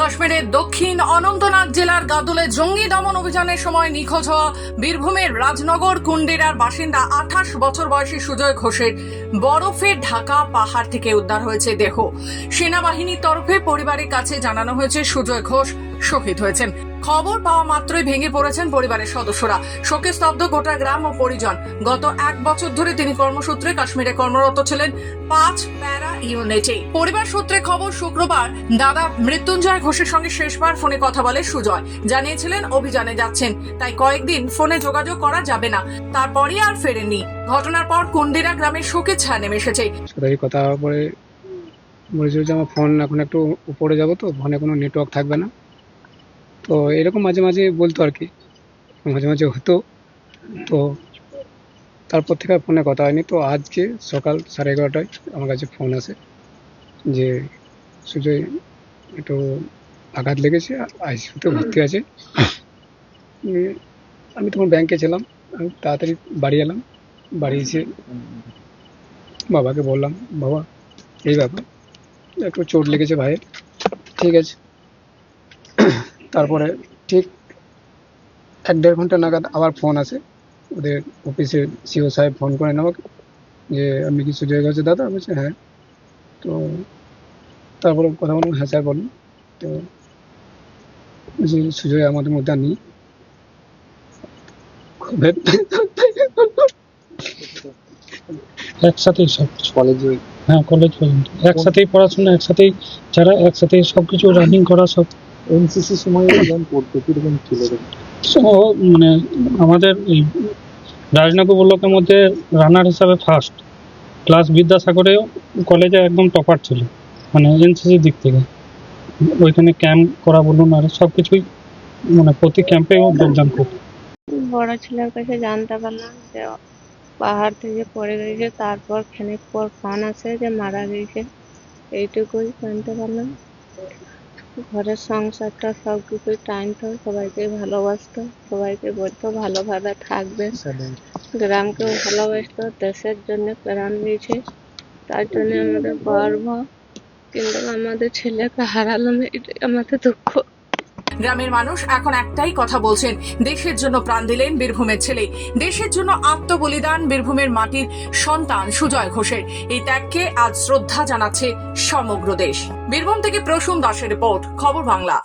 কাশ্মীরের দক্ষিণ অনন্তনাগ জেলার গাদুলে জঙ্গি দমন অভিযানের সময় নিখোঁজ হওয়া বীরভূমের রাজনগর কুন্ডিরার বাসিন্দা আঠাশ বছর বয়সী সুজয় ঘোষের বরফে ঢাকা পাহাড় থেকে উদ্ধার হয়েছে দেহ। সেনাবাহিনীর তরফে পরিবারের কাছে জানানো হয়েছে সুজয় ঘোষ শহীদ হয়েছেন। খবর পাওয়া মাত্রই ভেঙে পড়েছেন পরিবারের সদস্যরা। শোকে স্তব্ধ গোটা গ্রাম ও পরিজন। গত এক বছর ধরে তিনি কর্মসূত্রে কাশ্মীরে কর্মরত ছিলেন পাঁচ প্যারা ইউনিটে। পরিবার সূত্রে খবর, শুক্রবার দাদা মৃত্যুঞ্জয় ঘোষের সঙ্গে শেষবার ফোনে কথা বলে সুজয়। জানিয়েছিলেন, অভিযানে যাচ্ছেন। তাই কয়েকদিন ফোনে যোগাযোগ করা যাবে না। তারপরই আর ফেরেননি। ঘটনার পর কুন্ডিরা গ্রামের শোকের ছায়া নেমে এসেছে। কথা বলেছিল যে, আমার ফোন এখন একটু উপরে যাব তো, ফোনে কোনো নেটওয়ার্ক থাকবে না। তো এরকম মাঝে মাঝে বলতো আর কি। মাঝে মাঝে হতো। তো তারপর থেকে আর ফোনে কথা হয়নি। তো আজকে সকাল সাড়ে এগারোটায় আমার কাছে ফোন আসে যে সুজয় একটু আঘাত লেগেছে আইসিউতে ভর্তি আছে। আমি তখন ব্যাংকে ছিলাম। আমি তাড়াতাড়ি বাড়ি এলাম। বাড়ি এসে বাবাকে বললাম, বাবা, এই ব্যাপার, একটু চোট লেগেছে ভাইয়ের। ঠিক আছে। তারপরে ঠিক এক দেড় ঘণ্টা নাগাদ আবার ফোন আসে। ওদের অফিসের সিও সাহেব ফোন করেন আমাকে যে আপনি কি সুজয় গেছে দাদা? আমি বলছি হ্যাঁ। তো তারপরে কথা বললাম হ্যাঁ স্যার বলুন। তো বলছি সুজয় আমাদের মধ্যে নেই। একসাথেই সব কিছু। কলেজে হ্যাঁ কলেজ পর্যন্ত। একসাথেই পড়াশোনা একসাথেই যারা একসাথেই সব কিছু রানিং করা সব এনসিসি সময় যখন পড়তো কীরকম ছিল মানে আমাদের এই রাজনগর ব্লকের মধ্যে রানার হিসাবে ফার্স্ট ক্লাস বিদ্যাসাগরে কলেজে একদম টপার ছিল মানে এনসিসির দিক থেকে। ওইখানে ক্যাম্প করা বলুন আর সব কিছুই মানে প্রতি ক্যাম্পে ও যোগদান করতো বড় ছেলের কাছে জানতে পারলাম যে পাহাড় থেকে পড়ে গেছে তারপর খানিক পর ফোন আসে যে মারা গেছে এইটুকুই জানতে পারলাম। ঘরের সংসারটা সব কিছুই টানতো সবাইকে ভালোবাসতো সবাইকে বলতো ভালোভাবে থাকবে। গ্রামকেও ভালোবাসতো দেশের জন্য প্রাণ দিয়েছে তার জন্য আমাদের গর্ব। কিন্তু আমাদের ছেলেকে হারালাম এটাই আমাদের দুঃখ। গ্রামের মানুষ এখন একটাই কথা বলছেন, দেশের জন্য প্রাণ দিলেন বীরভূমের ছেলে। দেশের জন্য আত্মবলিদান বীরভূমের মাটির সন্তান সুজয় ঘোষের। এই ত্যাগকে আজ শ্রদ্ধা জানাচ্ছে সমগ্র দেশ। বীরভূম থেকে প্রসূন দাসের রিপোর্ট, খবর বাংলা।